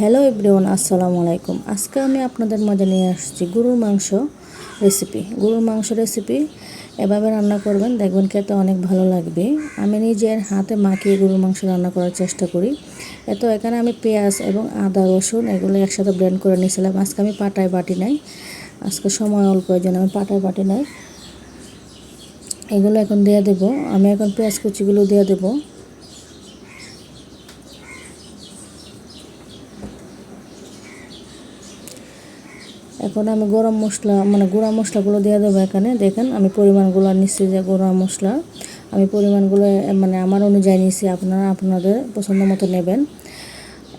Hello everyone আসসালামু আলাইকুম। আজকে আমি আপনাদের মাঝে নিয়ে আসছি গরুর মাংস রেসিপি গরুর মাংস রেসিপি এভাবে রান্না করবেন, দেখবেন খেতে অনেক ভালো লাগবে। আমি নিজের হাতে মাখিয়ে গরুর মাংস রান্না করার চেষ্টা করি। এত এখানে আমি পেঁয়াজ এবং আদা, রসুন এগুলো একসাথে ব্লেন্ড করে নিয়েছিলাম। আজকে আমি পাটায় বাটি নাই। আজকে সময় অল্প, এই আমি পাটায় বাটি নাই। এগুলো এখন দিয়ে দেবো। আমি এখন পেঁয়াজ কুচিগুলো দিয়ে দেবো। এখন আমি গরম মশলা মানে গুঁড়া মশলাগুলো দিয়ে দেবো এখানে। দেখেন, আমি পরিমাণগুলো নিচ্ছি যে গুঁড়া মশলা। আমি পরিমাণগুলো মানে আমার অনুযায়ী নিচ্ছি, আপনারা আপনাদের পছন্দ মতো নেবেন।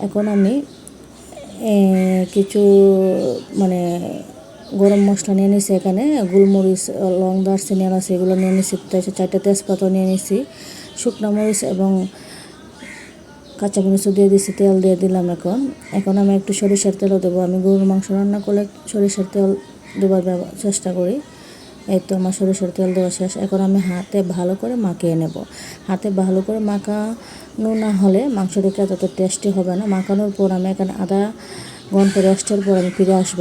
এখন আমি কিছু মানে গরম মশলা নিয়ে নিছি এখানে। গোলমরিচ, লং দারচিনি আছে এগুলো নিয়ে নিছি চারটে তেজপাতা নিয়ে নিছি শুকনো মরিচ এবং কাঁচামরিচও দিয়ে দিছি, তেল দিয়ে দিলাম এখন। এখন আমি একটু সরিষার তেলও দেবো। আমি গরুর মাংস রান্না করলে সরিষার তেল দেবার চেষ্টা করি। এই তো আমার সরিষার তেল দেওয়া শেষ। এখন আমি হাতে ভালো করে মাখিয়ে নেব। হাতে ভালো করে মাখানো না হলে মাংসটা তত টেস্টি হবে না। মাখানোর পর আমি এখানে আধা ঘণ্টা রেস্টের পর আমি ফিরে আসব।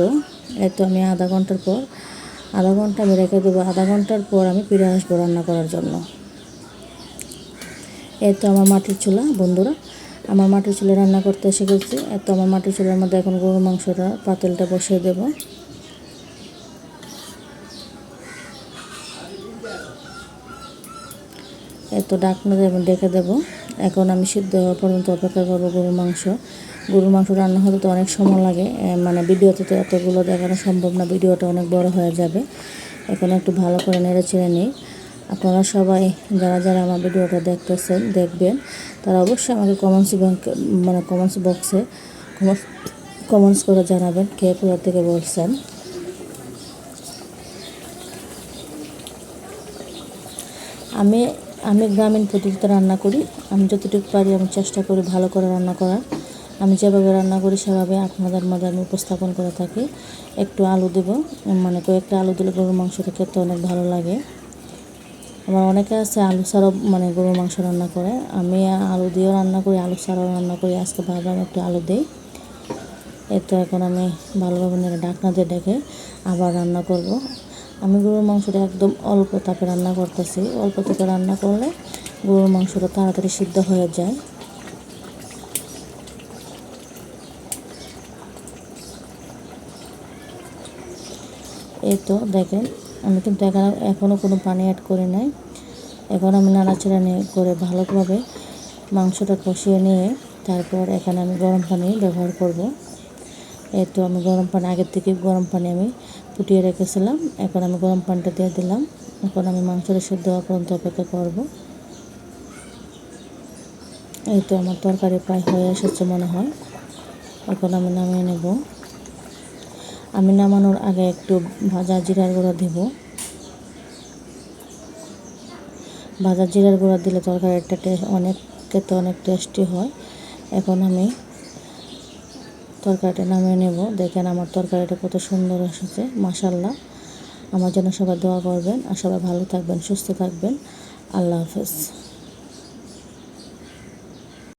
এই তো আমি আধা ঘণ্টার পর, আধা ঘণ্টা আমি রেখে দেবো। আধা ঘণ্টার পর আমি ফিরে আসব রান্না করার জন্য। এই তো আমার মাটির চুলা, বন্ধুরা। আমার মাটির চুলে রান্না করতে শিখেছি এত আমার মাটির চুলের মধ্যে এখন গরুর মাংসটা, পাতেলটা বসিয়ে দেব। এত ডাকনা দেবেন ডেকে দেবো। এখন আমি সিদ্ধ হওয়া পর্যন্ত অপেক্ষা করব গরুর মাংস। গরুর মাংস রান্না হতে তো অনেক সময় লাগে মানে ভিডিওতে তো এতগুলো দেখানো সম্ভব না, ভিডিওটা অনেক বড় হয়ে যাবে। এখন একটু ভালো করে নেড়ে ছেড়ে নিই। আপনারা সবাই যারা যারা আমার ভিডিওটা দেখতেছেন, দেখবেন, তারা অবশ্যই আমাকে কমেন্টস মানে কমেন্টস বক্সে কমেন্টস করে জানাবেন কে কোথা থেকে বলছেন। আমি আমি গ্রামীণ পদ্ধতিতে রান্না করি। আমি যতটুকু পারি আমি চেষ্টা করি ভালো করে রান্না করার। আমি যেভাবে রান্না করি সেভাবে আপনাদের মধ্যে আমি উপস্থাপন করে থাকি। একটু আলু দেবো মানে কয়েকটা আলু দিলে গরুর মাংসটা খেতে অনেক ভালো লাগে। আমার অনেকে আছে আলু ছাড়াও মানে গরুর মাংস রান্না করে। আমি আলু দিয়েও রান্না করি, আলু ছাড়াও রান্না করি। আজকে ভাবলাম একটু আলু দিই। এই তো এখন আমি ভালোভাবে নেড়ে ডাকনা দিয়ে ডেকে আবার রান্না করব। আমি গরুর মাংসটা একদম অল্প তাপে রান্না করতেছি। অল্প তাপে রান্না করলে গরুর মাংসটা তাড়াতাড়ি সিদ্ধ হয়ে যায়। এই তো দেখেন আমি কিন্তু এখানে এখনও কোনো পানি অ্যাড করে নাই। এখন আমি নাড়াচাড়া নিয়ে করে ভালোভাবে মাংসটা কষিয়ে নিয়ে তারপর এখানে আমি গরম পানি ব্যবহার করব। এই তো আমি গরম পানি, আগের থেকে গরম পানি আমি ফুটিয়ে রেখেছিলাম। এখন আমি গরম পানিটা দিয়ে দিলাম। এখন আমি মাংসটা সেদ্ধ হওয়া পর্যন্ত অপেক্ষা করব। এই তো আমার তরকারি প্রায় হয়ে এসেছে মনে হয়। এখন আমি নামিয়ে নেব। আমি নামানোর আগে একটু ভাজা জিরার গুঁড়া দিব। ভাজা জিরার গুঁড়া দিলে তরকারিটা অনেক, খেতে অনেক টেস্টি হয়। এখন আমি তরকারিটা নামিয়ে নেব। দেখেন আমার তরকারিটা কত সুন্দর এসেছে মাসাল্লাহ আমার জন্য সবাই দোয়া করবেন আর সবাই ভালো থাকবেন, সুস্থ থাকবেন। আল্লাহ হাফেজ।